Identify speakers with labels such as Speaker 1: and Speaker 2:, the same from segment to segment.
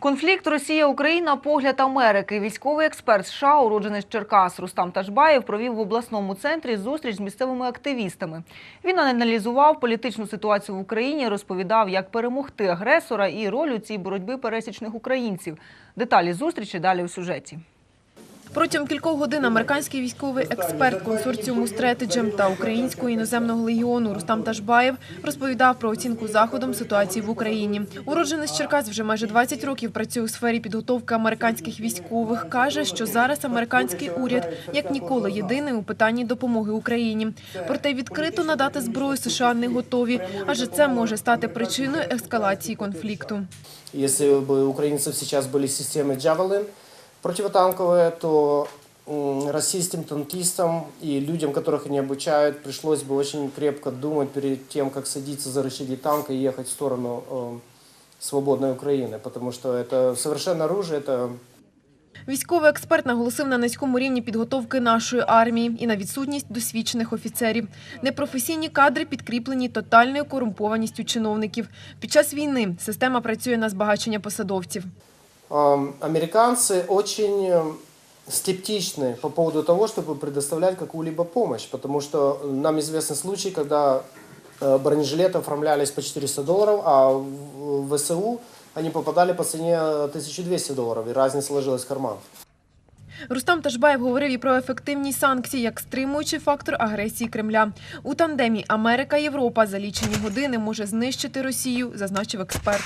Speaker 1: Конфлікт Росія-Україна – погляд Америки. Військовий експерт США, уродженець Черкас Рустам Ташбаєв провів в обласному центрі зустріч з місцевими активістами. Він аналізував політичну ситуацію в Україні, розповідав, як перемогти агресора і роль у цій боротьби пересічних українців. Деталі зустрічі далі у сюжеті.
Speaker 2: Протягом кількох годин американський військовий експерт консорціуму «Стретеджем» та Українського іноземного легіону Рустам Ташбаєв розповідав про оцінку заходом ситуації в Україні. Уродженець Черкас вже майже 20 років працює у сфері підготовки американських військових. Каже, що зараз американський уряд як ніколи єдиний у питанні допомоги Україні. Проте відкрито надати зброю США не готові, адже це може стати причиною ескалації конфлікту.
Speaker 3: Если бы у украинцев сейчас были системы Javelin противотанковые, то м, российским танкистам и людям, которых они обучают, пришлось бы очень крепко думать перед тем, как садиться за рычаги танка и ехать в сторону э, свободной Украины, потому что это совершенно оружие, это
Speaker 2: Військовий експерт наголосив на низькому рівні підготовки нашої армії і на відсутність досвідчених офіцерів. Непрофесійні кадри підкріплені тотальною корумпованістю чиновників. Під час війни система працює на збагачення посадовців.
Speaker 3: Эм, Американцы очень э, скептичны по поводу того, чтобы предоставлять какую-либо помощь, потому что нам известны случаи, когда э, бронежилеты оформлялись по 400 долларов, а в в ВСУ они попадали по цене 1200 долларов, и разница ложилась в карман.
Speaker 2: Рустам Ташбаєв говорив і про ефективність санкцій як стримуючий фактор агресії Кремля. У тандемі Америка-Європа за лічені години може знищити Росію, зазначив експерт.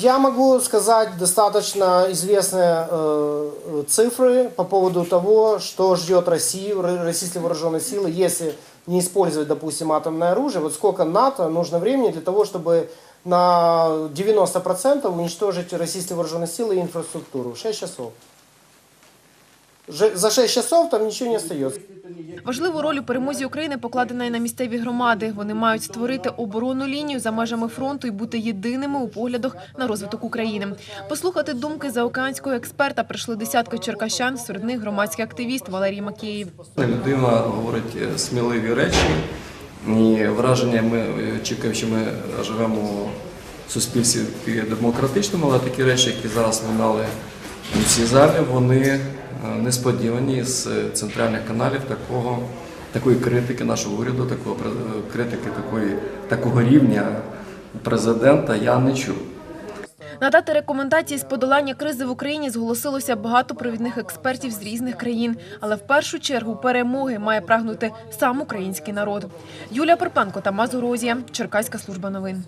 Speaker 3: Я могу сказать достаточно известные э, цифры по поводу того, что ждет Россию, ро- российские вооруженные силы, если не использовать, допустим, атомное оружие. Вот сколько НАТО нужно времени для того, чтобы на 90% уничтожить российские вооруженные силы и инфраструктуру. 6 часов. За 6 часов там ничего не остается.
Speaker 2: Важливу роль у перемозі України покладена і на місцеві громади. Вони мають створити оборонну лінію за межами фронту і бути єдиними у поглядах на розвиток України. Послухати думки заокеанського експерта прийшли десятки черкащан, серед них громадський активіст Валерій Макеєв.
Speaker 4: Людина говорить е, сміливі речі, і враження ми е, чекаємо, що ми живемо в суспільстві демократичному, але такі речі, які зараз лунали у цій залі, вони е, несподівані з центральних каналів такого, такої критики нашого уряду, такого пре- критики такої, такого рівня президента я не чув.
Speaker 2: Надати рекомендації з подолання кризи в Україні зголосилося багато провідних експертів з різних країн. Але в першу чергу перемоги має прагнути сам український народ. Юлія Перпенко та Мазурозія, Черкаська служба новин.